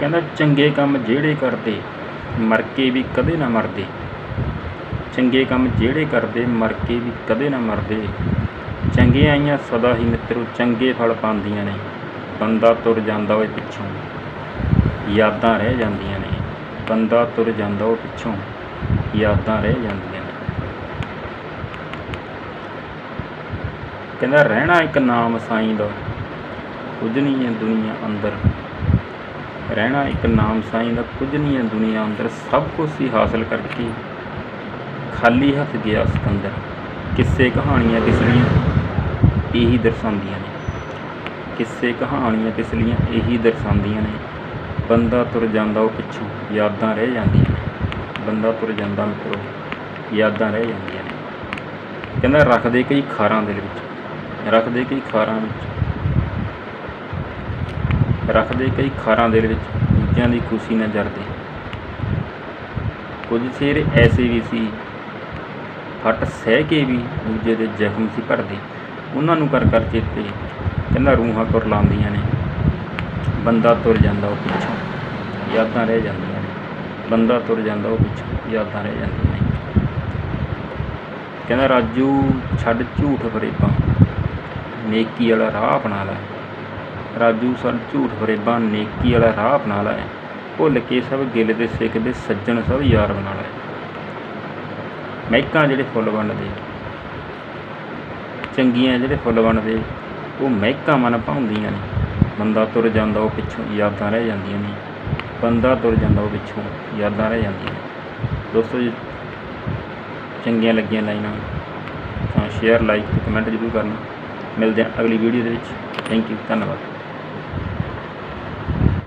ਕਹਿੰਦਾ, ਚੰਗੇ ਕੰਮ ਜਿਹੜੇ ਕਰਦੇ ਮਰ ਕੇ ਵੀ ਕਦੇ ਨਾ ਮਰਦੇ। ਚੰਗੇ ਕੰਮ ਜਿਹੜੇ ਕਰਦੇ ਮਰ ਕੇ ਵੀ ਕਦੇ ਨਾ ਮਰਦੇ। ਚੰਗਿਆਈਆਂ ਸਦਾ ਹੀ ਮਿੱਤਰੋ, ਚੰਗੇ ਫਲ ਪਾਉਂਦੀਆਂ ਨੇ। ਬੰਦਾ ਤੁਰ ਜਾਂਦਾ ਓਏ ਪਿੱਛੋਂ। ਯਾਦਾਂ ਰਹਿ ਜਾਂਦੀਆਂ ਨੇ। ਬੰਦਾ ਤੁਰ ਜਾਂਦਾ ਉਹ ਪਿੱਛੋਂ। ਯਾਦਾਂ ਰਹਿ ਜਾਂਦੀਆਂ ਨੇ। ਕਹਿੰਦਾ, ਰਹਿਣਾ ਇੱਕ ਨਾਮ ਸਾਈਂ ਦਾ। ਕੁਝ ਨਹੀਂ ਹੈ ਦੁਨੀਆ ਅੰਦਰ। ਰਹਿਣਾ ਇੱਕ ਨਾਮ ਸਾਈਂ ਦਾ ਕੁਝ ਨਹੀਂ ਹੈ ਦੁਨੀਆ ਅੰਦਰ, ਸਭ ਕੁਝ ਹੀ ਹਾਸਲ ਕਰਕੇ। ਖਾਲੀ ਹੱਥ ਗਿਆ ਸਿਕੰਦਰ। ਕਿੱਸੇ ਕਹਾਣੀਆਂ ਕਿਸ ਲੀਆਂ ਇਹੀ ਦਰਸਾਉਂਦੀਆਂ ਨੇ। ਕਿੱਸੇ ਕਹਾਣੀਆਂ ਕਿਸ ਲੀਆਂ ਇਹੀ ਦਰਸਾਉਂਦੀਆਂ ਨੇ। ਬੰਦਾ ਤੁਰ ਜਾਂਦਾ ਉਹ ਪਿੱਛੋਂ, ਯਾਦਾਂ ਰਹਿ ਜਾਂਦੀਆਂ ਨੇ। ਬੰਦਾ ਤੁਰ ਜਾਂਦਾ ਮਿੱਤਰੋ, ਯਾਦਾਂ ਰਹਿ ਜਾਂਦੀਆਂ ਨੇ। ਕਹਿੰਦਾ ਰੱਖਦੇ ਕਈ ਖਾਰਾਂ ਦਿਲ ਵਿੱਚ, ਰੱਖਦੇ ਕਈ ਖਾਰਾਂ ਵਿੱਚ। ਰੱਖਦੇ ਕਈ ਖਾਰਾਂ ਦਿਲ ਵਿੱਚ, ਦੂਜਿਆਂ ਦੀ ਖੁਸ਼ੀ ਨਾ ਜਰਦੇ। ਕੁਝ ਸ਼ੇਰ ਐਸੇ ਵੀ ਸੀ, ਫਟ ਸਹਿ ਕੇ ਵੀ ਦੂਜੇ ਦੇ ਜ਼ਖਮ ਸੀ ਭਰਦੇ। ਉਹਨਾਂ ਨੂੰ ਕਰ ਕਰ ਚੇਤੇ ਕਹਿੰਦਾ ਰੂਹਾਂ ਤੁਰ ਲਾਉਂਦੀਆਂ ਨੇ। ਬੰਦਾ ਤੁਰ ਜਾਂਦਾ ਉਹ ਪਿੱਛੋਂ, ਯਾਦਾਂ ਰਹਿ ਜਾਂਦੀਆਂ ਨੇ। ਬੰਦਾ ਤੁਰ ਜਾਂਦਾ ਉਹ ਪਿੱਛੋਂ, ਯਾਦਾਂ ਰਹਿ ਜਾਂਦੀਆਂ ਨੇ। ਕਹਿੰਦਾ ਰਾਜੂ ਛੱਡ ਝੂਠ ਫਰੇਬਾਂ ਨੇਕੀ ਵਾਲਾ ਰਾਹ ਅਪਣਾ ਲੈ। ਰਾਜੂ ਸਨ ਝੂਠ ਫਰੇਬਾਂ ਨੇਕੀ ਵਾਲਾ ਰਾਹ ਅਪਣਾ ਲੈ ਭੁੱਲ ਕੇ ਸਭ ਗਿੱਲ ਦੇ ਸਿੱਖ ਦੇ ਸੱਜਣ ਸਭ ਯਾਰ ਬਣਾ ਲੈ ਮਹਿਕਾਂ ਜਿਹੜੇ ਫੁੱਲ ਵੰਡਦੇ ਚੰਗੀਆਂ ਜਿਹੜੇ ਫੁੱਲ ਵੰਡਦੇ ਉਹ ਮਹਿਕਾਂ ਮਨ ਭਾਉਂਦੀਆਂ ਨੇ। ਬੰਦਾ ਤੁਰ ਜਾਂਦਾ ਉਹ ਪਿੱਛੋਂ ਯਾਦਾਂ ਰਹਿ ਜਾਂਦੀਆਂ ਨੇ। ਬੰਦਾ ਤੁਰ ਜਾਂਦਾ ਉਹ ਪਿੱਛੋਂ ਯਾਦਾਂ ਰਹਿ ਜਾਂਦੀਆਂ ਨੇ। ਦੋਸਤੋ ਜੀ, ਚੰਗੀਆਂ ਲੱਗੀਆਂ ਲਾਈਨਾਂ, ਤਾਂ ਸ਼ੇਅਰ ਲਾਈਕ ਤੇ ਕਮੈਂਟ ਜ਼ਰੂਰ ਕਰਨਾ। ਮਿਲਦੇ ਹਾਂ ਅਗਲੀ ਵੀਡੀਓ ਦੇ ਵਿੱਚ। ਥੈਂਕ ਯੂ ਧੰਨਵਾਦ।